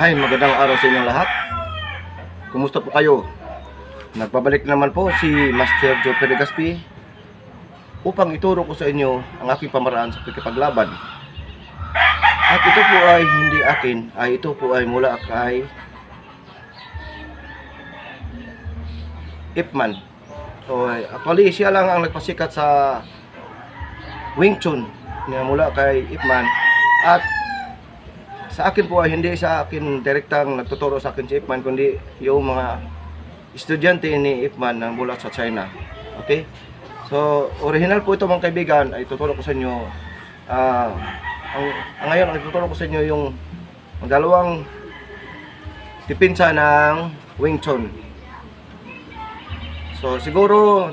Hi, magandang araw sa inyong lahat. Kumusta po kayo? Nagpabalik naman po si Master Joe Peregaspi upang ituro ko sa inyo ang aking pamaraan sa pagkipaglaban. At ito po ay hindi akin, ay ito po ay mula kay Ipman. So, actually, siya lang ang nagpasikat sa Wing Chun na mula kay Ipman. At sa akin po hindi sa akin direktang nagtuturo sa akin si Ipman kundi yung mga estudyante ni Ipman na mula sa China. Okay? So, original po ito mga kaibigan ay tuturo ko sa inyo ah, ang, ang ngayon ang tuturo ko sa inyo yung ang dalawang tipinsa ng Wing Chun. So, siguro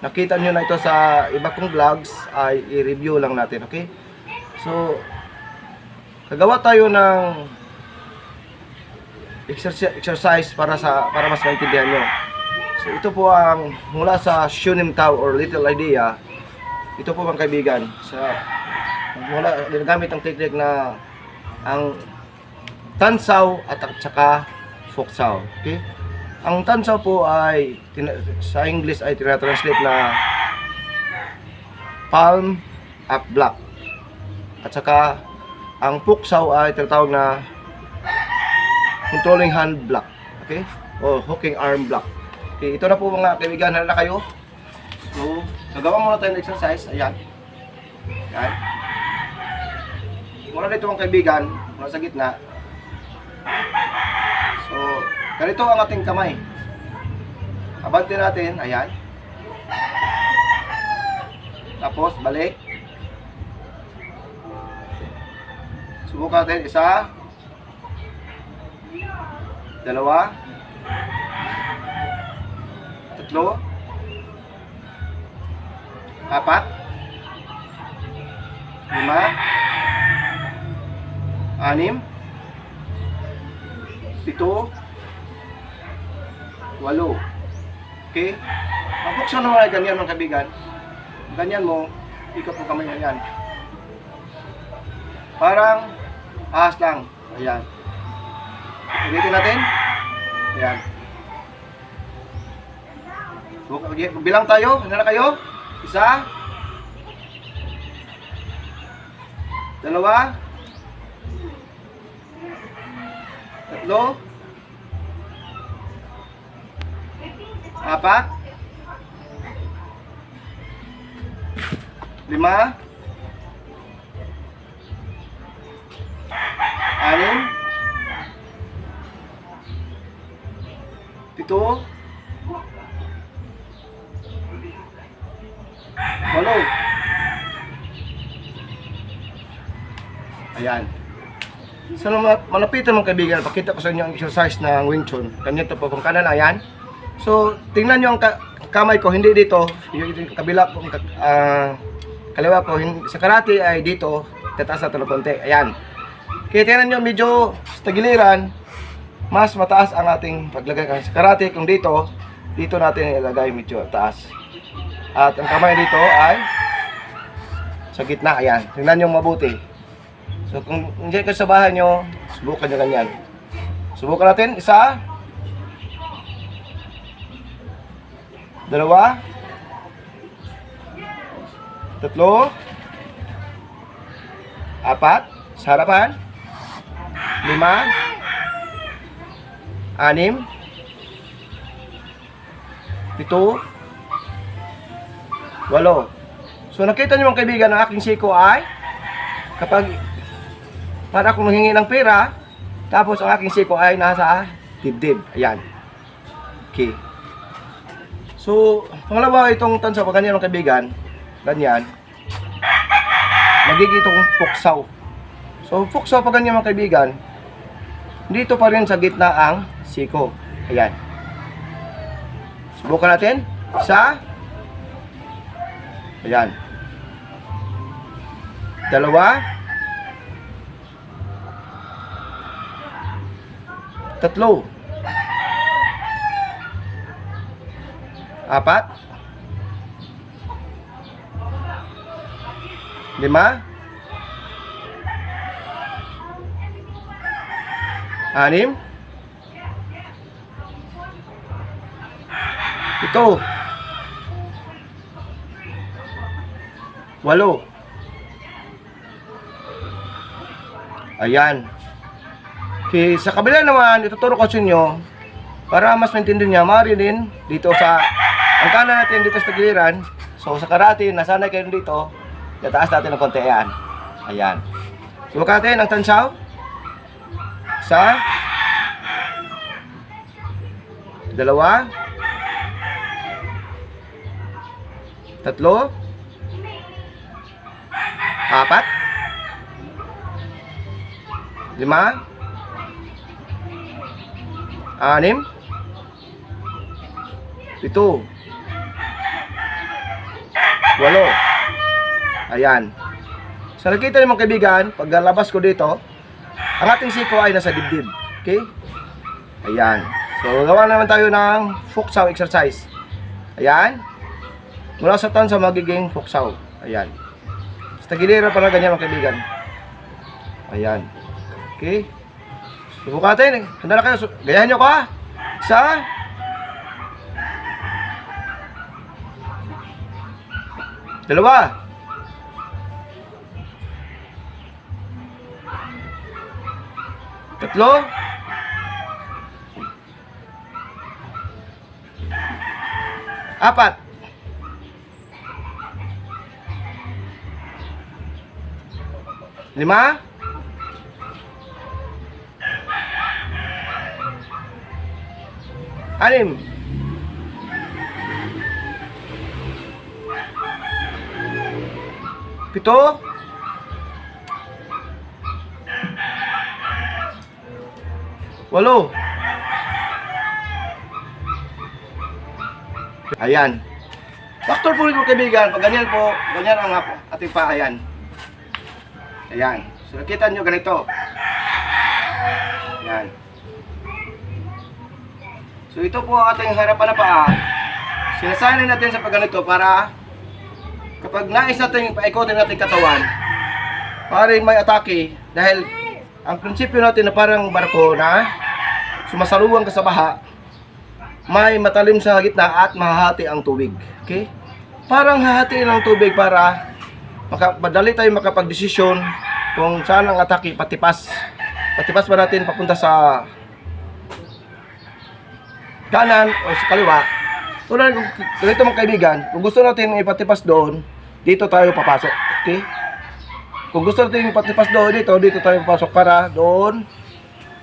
nakita nyo na ito sa iba kong vlogs ay i-review lang natin, okay? So, Gagawa tayo ng exercise, para sa para mas maintindihan nyo. So ito po ang mula sa Shunim Tao or Little Idea. Ito po mga kaibigan sa mula ginagamit ang technique na ang tansaw at at saka foksaw. Okay? Ang tansaw po ay sa English ay tinatranslate na palm up block. At saka ang puksaw ay tinatawag na controlling hand block. Okay? O hooking arm block. Okay, ito na po mga kaibigan, halala kayo. So, gagawa muna tayo ng exercise. Ayan. Ayan. Muna dito mga kaibigan, muna sa gitna. So, ganito ang ating kamay. Abante natin, ayan. Tapos, balik. Subukan natin isa, dalawa, tatlo, apat, lima, anim, pito, walo. Okay? Ang buksan naman ganyan mga kaibigan. Ganyan mo, ikot mo kamay na yan. Parang ahas lang. Ayan. Ulitin natin. Ayan. Bilang tayo. Ano na kayo? Isa. Dalawa. Tatlo. Apat. Lima. Anim. Pito. Walo. Ayan. So, ma- malapitan mga kaibigan, pakita ko sa inyo ang exercise ng Wing Chun. Ganyan to po, kung kanan, ayan. So, tingnan nyo ang ka- kamay ko, hindi dito. Yung, yung kabila po, ah, kaliwa hin- sa karate ay dito, tataas na ito ng konti. Ayan. Kaya tingnan nyo, medyo sa tagiliran, mas mataas ang ating paglagay. Sa karate, kung dito, dito natin ilagay medyo taas. At ang kamay dito ay sa gitna, ayan. Tingnan nyo mabuti. So kung hindi kayo sa bahay nyo, subukan nyo ganyan. Subukan natin, isa, dalawa, tatlo, apat, sa harapan, lima, anim, pito, walo. So nakita niyo mga kaibigan, ang aking siko ay kapag para akong nanghingi ng pera, tapos ang aking siko ay nasa dibdib. Ayan. Okay. So, pangalawa itong tansa pag ganyan mga kaibigan, ganyan, magiging itong puksaw. So, puksaw pag ganyan mga kaibigan, dito pa rin sa gitna ang siko. Ayan. Subukan natin. Isa. Ayan. Dalawa. Tatlo. Apat. Lima. Anim. Ito. Walo. Ayan. Okay, sa kabila naman, ituturo ko sa inyo para mas maintindihan niya, maaari din dito sa ang kanan natin dito sa tagiliran. So sa karate, nasanay kayo dito, tataas natin ng konti. Ayan. Ayan. Subukan natin ang tansaw. Isa. Dalawa. Tatlo. Apat. Lima. Anim. Pito. Walo. Ayan. Sa nakita niyo mga kaibigan, pag labas ko dito, ang ating siko ay nasa dibdib. Okay? Ayan. So, gawa naman tayo ng fuksaw exercise. Ayan. Mula sa tan sa magiging fuksaw. Ayan. Sa tagiliran pala ganyan mga kaibigan. Ayan. Okay? Subukan natin. Handa na kayo. Gayahin nyo ko ha. Isa. Dalawa. Tatlo. Apat. Lima. Anim. Pito. Walo. Ayan. Factor po rin po kaibigan. Pag ganyan po, ganyan ang ating pa. Ayan. Ayan. So nakita nyo ganito. Ayan. So ito po ang ating harapan na paa. Sinasanay natin sa pagganito para kapag nais natin paikotin natin katawan, para may atake dahil ang prinsipyo natin na parang barko na sumasaluwang ka sa baha, may matalim sa gitna at mahahati ang tubig. Okay? Parang hahatiin ang tubig para maka, madali tayo makapagdesisyon kung saan ang atake patipas. Patipas ba natin papunta sa kanan o sa kaliwa. Tulad kung ganito mga kaibigan, kung gusto natin ipatipas doon, dito tayo papasok. Okay? Kung gusto natin ipatipas doon dito, dito tayo papasok para doon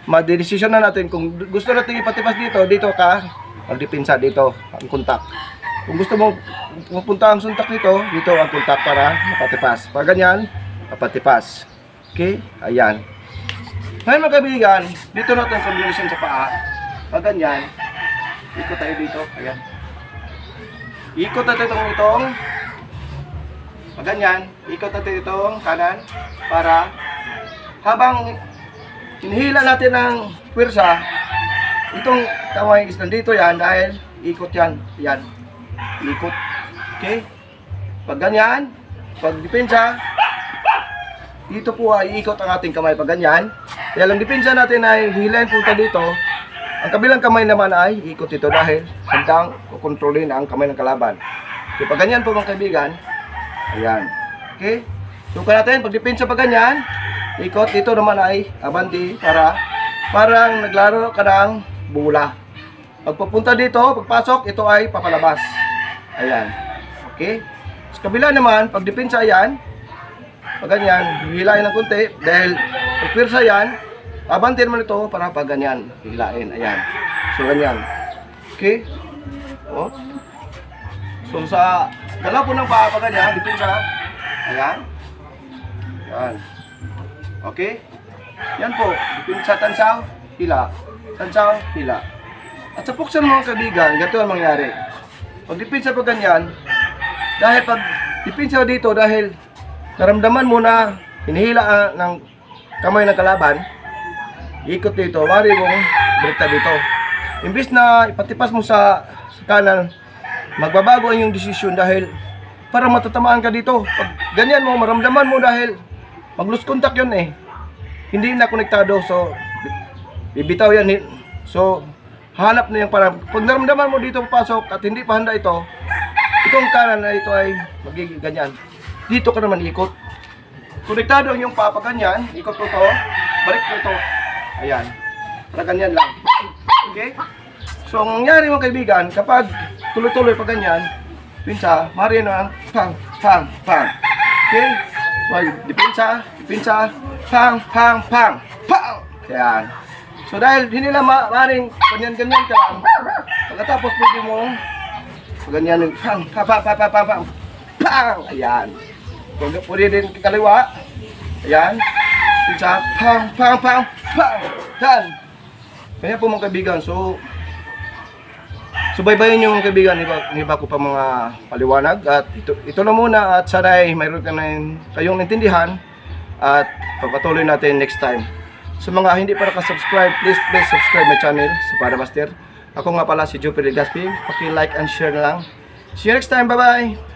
madedesisyon na natin kung gusto natin ipatipas dito, dito ka magdipinsa dito ang kontak. Kung gusto mo pupunta ang suntak dito, dito ang kontak para mapatipas. Pag ganyan, mapatipas. Okay? Ayan. Ngayon mga kaibigan, dito natin ang combination sa paa. Pag ganyan, ikot tayo dito. Ayan. Ikot natin itong itong pag ganyan, ikot natin itong kanan para habang hinihila natin ng pwersa, itong kamay is nandito yan dahil ikot yan. Yan. Ikot. Okay? Pag ganyan, pag depensa, dito po ay ikot ang ating kamay pag ganyan. Kaya lang depensa natin ay hilahin punta dito. Ang kabilang kamay naman ay ikot ito dahil handang kukontrolin ang kamay ng kalaban. Okay, pag ganyan po mga kaibigan, ayan. Okay? Suka natin, pag depensa pag ganyan, ikot dito naman ay abanti para parang naglaro ka ng bula. Pag papunta dito, pagpasok, ito ay papalabas. Ayan. Okay? Sa kabila naman, pag depensa ayan, pag ganyan, hihilain ng konti dahil pag pwersa yan, abanti naman ito para pag ganyan, hihilain. Ayan. So, ganyan. Okay? Oh. So, sa dalaw po ng paa, pag ganyan, depensa. Ayan. Ayan. Okay? Yan po. Depensa tansaw, hila. Tansaw, hila. At sa puksan mga kaibigan, ganito ang mangyari. Pag depensa pag ganyan, dahil pag depensa dito, dahil naramdaman mo na hinihila ah, ng kamay ng kalaban, ikot dito, wari mong direkta dito. Imbis na ipatipas mo sa, sa kanan, magbabago ang iyong desisyon dahil para matatamaan ka dito. Pag ganyan mo, maramdaman mo dahil mag-lose contact yun eh. Hindi na konektado. So, bibitaw yan. So, hanap na yung parang, pag naramdaman mo dito papasok at hindi pa handa ito, itong kanan na ito ay magiging ganyan. Dito ka naman ikot. Konektado ang yung papa ganyan, ikot mo to, balik mo ito. Ayan. Para ganyan lang. Okay? So, ang nangyari mga kaibigan, kapag tuloy-tuloy pa ganyan, pinsa, mari na ang pang, pang, pang. Okay? Well, dipinsa, dipinsa, pang, pang, pang, pang. Ayan. So, dahil hindi nila ma maring ganyan-ganyan ka lang, pagkatapos pwede mo, ganyan pang, pang, pang, pang, pang, pang, pang. Ayan. Pwede din kaliwa. Ayan. Pinsa, pang, pang, pang, pang. Yan. Kaya po mga kaibigan, so subaybayan nyo mga kaibigan, iba, iba ko pa mga paliwanag at ito, ito na muna at sana ay mayroon ka na kayong intindihan at papatuloy natin next time. Sa mga hindi pa nakasubscribe, please please subscribe my channel sa Para Master. Ako nga pala si Jupiter Gaspi. Paki-like and share na lang. See you next time. Bye-bye!